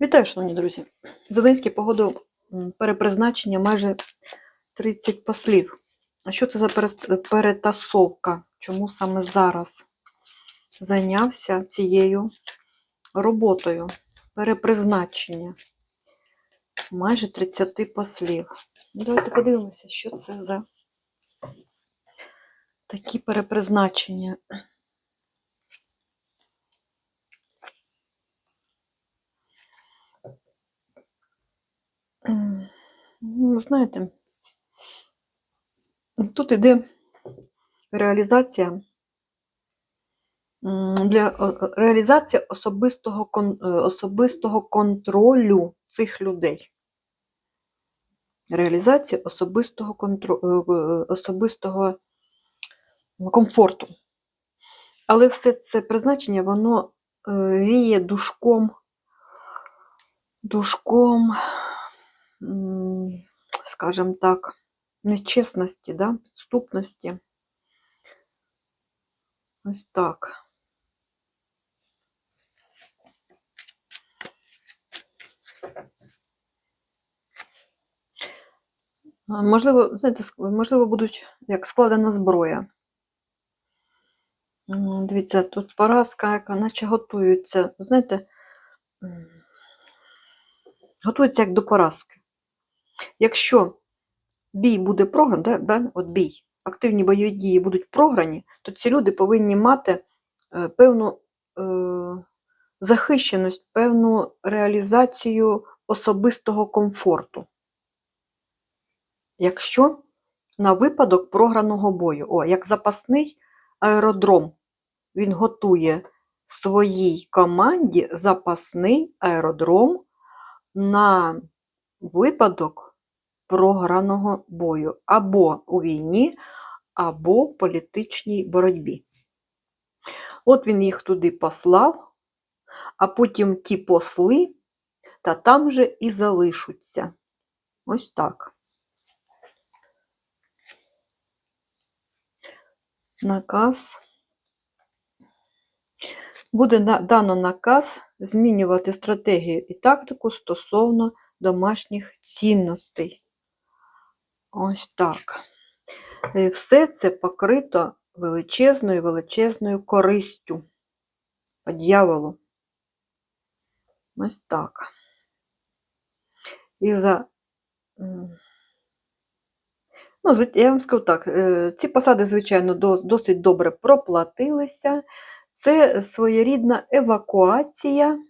Вітаю, шановні друзі! Зеленський погодив перепризначення майже 30 послів. А що це за перетасовка? Чому саме зараз зайнявся цією роботою? Перепризначення майже 30 послів. Ну, Давайте подивимося, що це за такі перепризначення. Ну, знаєте, тут іде реалізація для реалізація особистого, е, особистого контролю цих людей. Реалізація особистого, контро, е, е, особистого комфорту. Але все це призначення, воно віє душком, душком, скажімо так, нечесності, да? підступності. Ось так. Можливо, знаєте, можливо, будуть як складена зброя. Дивіться, тут поразка, яка наче готується. Знаєте, м, готується як до поразки. Якщо бій буде програний, да, да, от бій, активні бойові дії будуть програні, то ці люди повинні мати е, певну е, захищеність, певну реалізацію особистого комфорту. Якщо на випадок програного бою, о, як запасний аеродром, він готує своїй команді запасний аеродром на випадок програного бою або у війні, або в політичній боротьбі. От він їх туди послав, а потім ті посли, та там же і залишаться. Ось так. Наказ. Буде дано наказ змінювати стратегію і тактику стосовно домашніх цінностей. Ось так. І все це покрито величезною величезною користю по дьяволу. Ось так. І за. Ну, я вам скажу так, е, ці посади, звичайно, досить добре проплатилися. Це своєрідна евакуація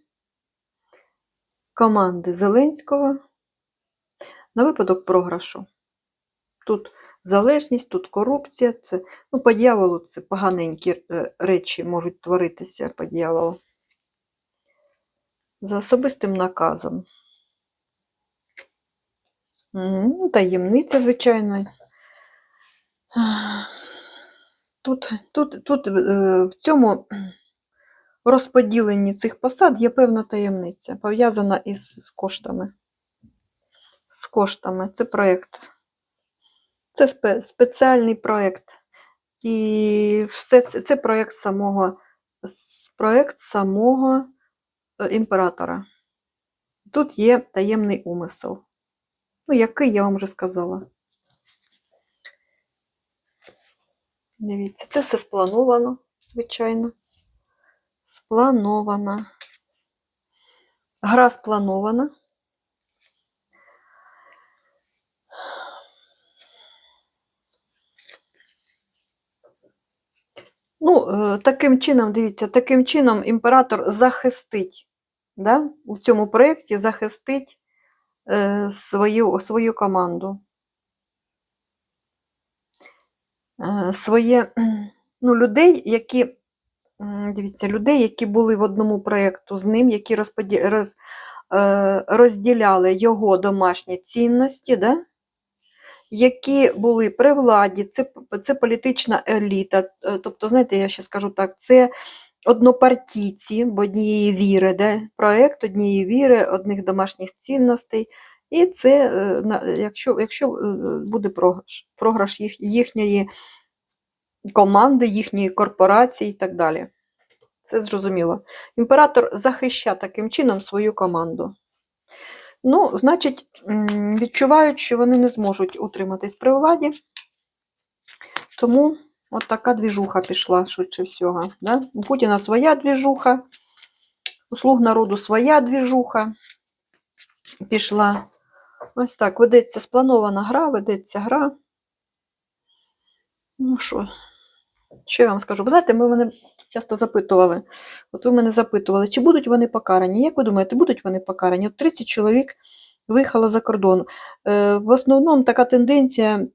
команди Зеленського на випадок програшу. Тут залежність, тут корупція, це, ну, по дьяволу це поганенькі е, речі можуть творитися по дьяволу. За особистим наказом. Ну, таємниця, звичайно. Тут, тут, тут е, в цьому розподіленні цих посад є певна таємниця, пов'язана із коштами. З коштами. Це проєкт. Це спе- спеціальний проєкт. І все це, це проєкт самого, проєкт самого е, імператора. Тут є таємний умисел. Ну, який я вам вже сказала. Дивіться, це все сплановано, звичайно. Сплановано. Гра спланована. Ну, е, таким чином, дивіться, таким чином імператор захистить, да? у цьому проєкті захистить е, свою, свою команду. Е, своє, ну, людей, які, дивіться, людей, які були в одному проєкту з ним, які розподі, роз, е, розділяли його домашні цінності, да? Які були при владі, це, це політична еліта. е, Тобто, знаєте, я ще скажу так, це однопартійці, бо однієї віри, да? проєкт однієї віри, одних домашніх цінностей. І це, е, якщо, якщо е, буде програш, програш їх, їхньої команди, їхньої корпорації і так далі. Все зрозуміло. Імператор захищає таким чином свою команду. Ну, значить, відчувають, що вони не зможуть утриматись при владі. Тому от така двіжуха пішла швидше всього. Да? У Путіна своя двіжуха, у слуг народу своя двіжуха пішла. Ось так, ведеться спланована гра, ведеться гра. Ну що, що я вам скажу? Ви знаєте, ми мене часто запитували. От ви мене запитували, чи будуть вони покарані? Як ви думаєте, будуть вони покарані? От 30 чоловік виїхало за кордон. Е, В основному така тенденція,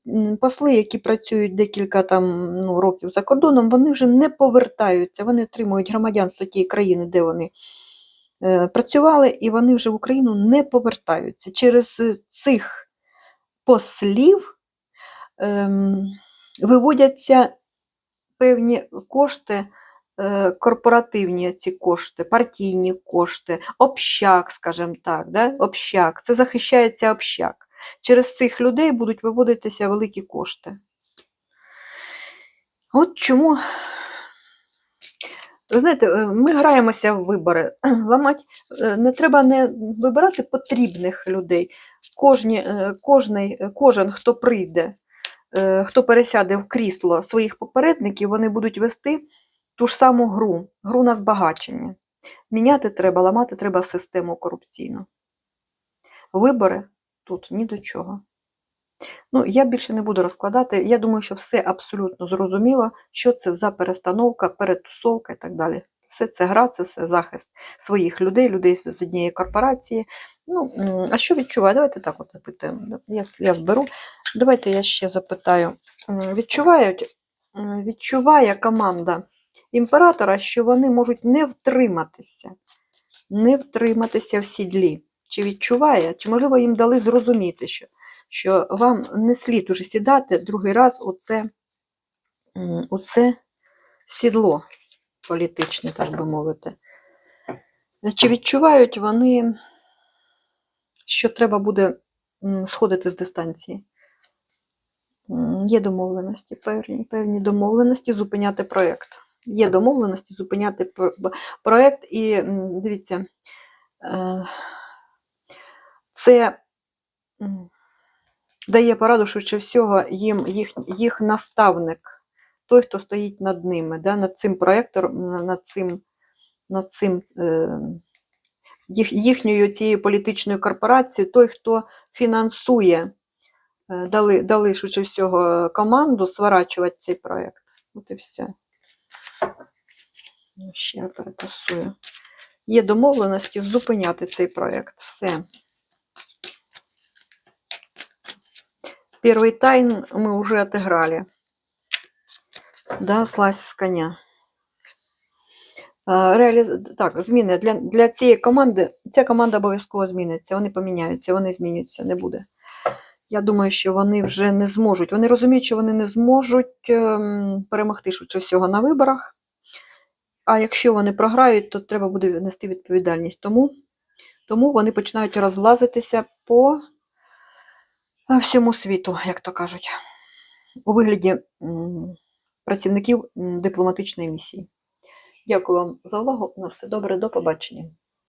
посли, які працюють декілька там, ну, років за кордоном, вони вже не повертаються, вони отримують громадянство тієї країни, де вони е, працювали, і вони вже в Україну не повертаються. Через цих послів ем, виводяться певні кошти, е, корпоративні ці кошти, партійні кошти, общак, скажімо так, да? общак. Це захищається общак. Через цих людей будуть виводитися великі кошти. От чому. Ви знаєте, е, ми граємося в вибори. Ламать е, не треба не вибирати потрібних людей. Кожні, кожний, кожен, хто прийде, хто пересяде в крісло своїх попередників, вони будуть вести ту ж саму гру, гру на збагачення. Міняти треба, ламати треба систему корупційну. Вибори тут ні до чого. Ну, я більше не буду розкладати. Я думаю, що все абсолютно зрозуміло, що це за перестановка, перетусовка і так далі. Все це гра, це все захист своїх людей, людей з однієї корпорації. Ну, а що відчуває? Давайте так от запитуємо. Я, я зберу. Давайте я ще запитаю. Відчувають, відчуває команда імператора, що вони можуть не втриматися, не втриматися в сідлі. Чи відчуває, чи можливо їм дали зрозуміти, що, що вам не слід уже сідати другий раз у це, у це сідло політичне, так би мовити. Чи відчувають вони, що треба буде сходити з дистанції? Є домовленості, певні, певні домовленості зупиняти проєкт. Є домовленості зупиняти проєкт, і дивіться, е, це дає пораду швидше всього їм їх, їх наставник, той, хто стоїть над ними, да, над цим проєктом, на- над цим, над цим е, їх, їхньою цією політичною корпорацією, той, хто фінансує, е, дали, дали швидше всього команду сворачувати цей проєкт. От і все. Ну, Ще я перетасую. Є домовленості зупиняти цей проєкт. Все. Первый тайм мы уже отыграли. Да, слазь з коня. Реаліз... Так, зміни для, для цієї команди. Ця команда обов'язково зміниться. Вони поміняються, вони змінюються, не буде. Я думаю, що вони вже не зможуть. Вони розуміють, що вони не зможуть ем, перемогти швидше всього на виборах. А якщо вони програють, то треба буде нести відповідальність. Тому, тому вони починають розлазитися по е, всьому світу, як то кажуть, у вигляді працівників дипломатичної місії. Дякую вам за увагу. На все добре, до побачення.